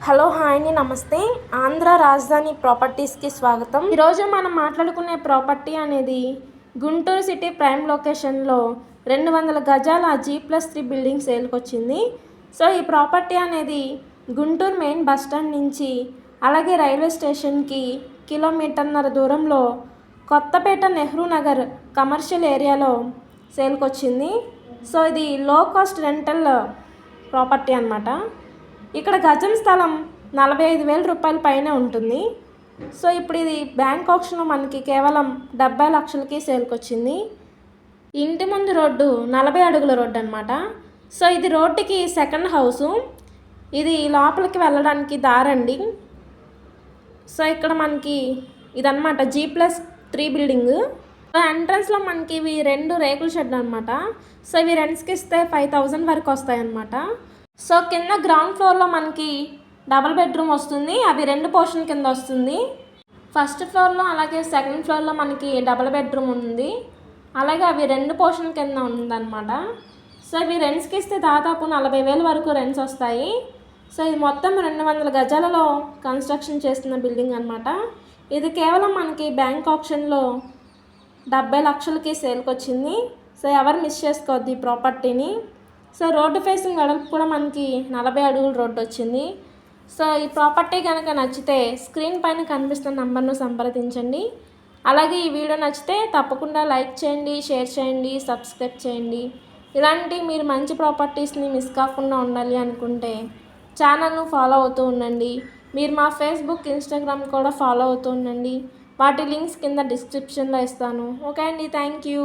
Hello hi అండి నమస్తే. ఆంధ్ర రాజధాని ప్రాపర్టీస్కి స్వాగతం. ఈరోజు మనం మాట్లాడుకునే ప్రాపర్టీ అనేది గుంటూరు సిటీ ప్రైమ్ లొకేషన్లో రెండు వందల గజాల జీ ప్లస్ త్రీ బిల్డింగ్ సేల్కి వచ్చింది సో ఈ ప్రాపర్టీ అనేది గుంటూరు మెయిన్ బస్ స్టాండ్ నుంచి అలాగే రైల్వే స్టేషన్కి కిలోమీటర్న్నర దూరంలో కొత్తపేట నెహ్రూ నగర్ కమర్షియల్ ఏరియాలో సేల్కి వచ్చింది సో ఇది లో కాస్ట్ రెంటల్ ప్రాపర్టీ అనమాట ఇక్కడ గజం స్థలం నలభై ఐదు వేల రూపాయల పైన ఉంటుంది. సో ఇప్పుడు ఇది బ్యాంక్ ఆప్షన్ మనకి కేవలం డెబ్బై లక్షలకి సేల్కి వచ్చింది ఇంటి ముందు రోడ్డు నలభై అడుగుల రోడ్డు అనమాట సో ఇది రోడ్డుకి సెకండ్ హౌసు. ఇది లోపలికి వెళ్ళడానికి దారండి సో ఇక్కడ మనకి ఇదనమాట G plus three building. So ఎంట్రన్స్లో మనకి ఇవి రెండు రేకుల షెడ్ అనమాట సో ఇవి రెంట్స్కి ఇస్తే ఫైవ్ థౌజండ్ వరకు వస్తాయనమాట సో కింద గ్రౌండ్ ఫ్లోర్లో మనకి డబుల్ బెడ్రూమ్ వస్తుంది అవి రెండు పోర్షన్ కింద వస్తుంది. ఫస్ట్ ఫ్లోర్లో అలాగే సెకండ్ ఫ్లోర్లో మనకి డబుల్ బెడ్రూమ్ ఉంది. అలాగే అవి రెండు పోర్షన్ కింద ఉందన్నమాట. సో ఇవి రెంట్స్కి ఇస్తే దాదాపు నలభై వేల వరకు రెంట్స్ వస్తాయి. సో ఇది మొత్తం రెండు వందల గజాలలో కన్స్ట్రక్షన్ చేస్తున్న బిల్డింగ్ అనమాట ఇది కేవలం మనకి బ్యాంక్ ఆప్షన్లో డెబ్బై లక్షలకి సేల్కి వచ్చింది సో ఎవరు మిస్ చేసుకోవద్దు ఈ ప్రాపర్టీని. సో రోడ్డు ఫేసింగ్ వెడల్పు కూడా మనకి నలభై అడుగుల రోడ్డు వచ్చింది. సో ఈ ప్రాపర్టీ కనుక నచ్చితే స్క్రీన్ పైన కనిపిస్తున్న నంబర్ను సంప్రదించండి. అలాగే ఈ వీడియో నచ్చితే తప్పకుండా లైక్ చేయండి షేర్ చేయండి సబ్స్క్రైబ్ చేయండి. ఇలాంటి మీరు మంచి ప్రాపర్టీస్ని మిస్ కాకుండా ఉండాలి అనుకుంటే ఛానల్ను ఫాలో అవుతూ ఉండండి. మీరు మా ఫేస్బుక్ ఇన్స్టాగ్రామ్ కూడా ఫాలో అవుతూ ఉండండి. వాటి లింక్స్ కింద డిస్క్రిప్షన్లో ఇస్తాను. ఓకే అండి థ్యాంక్ యూ.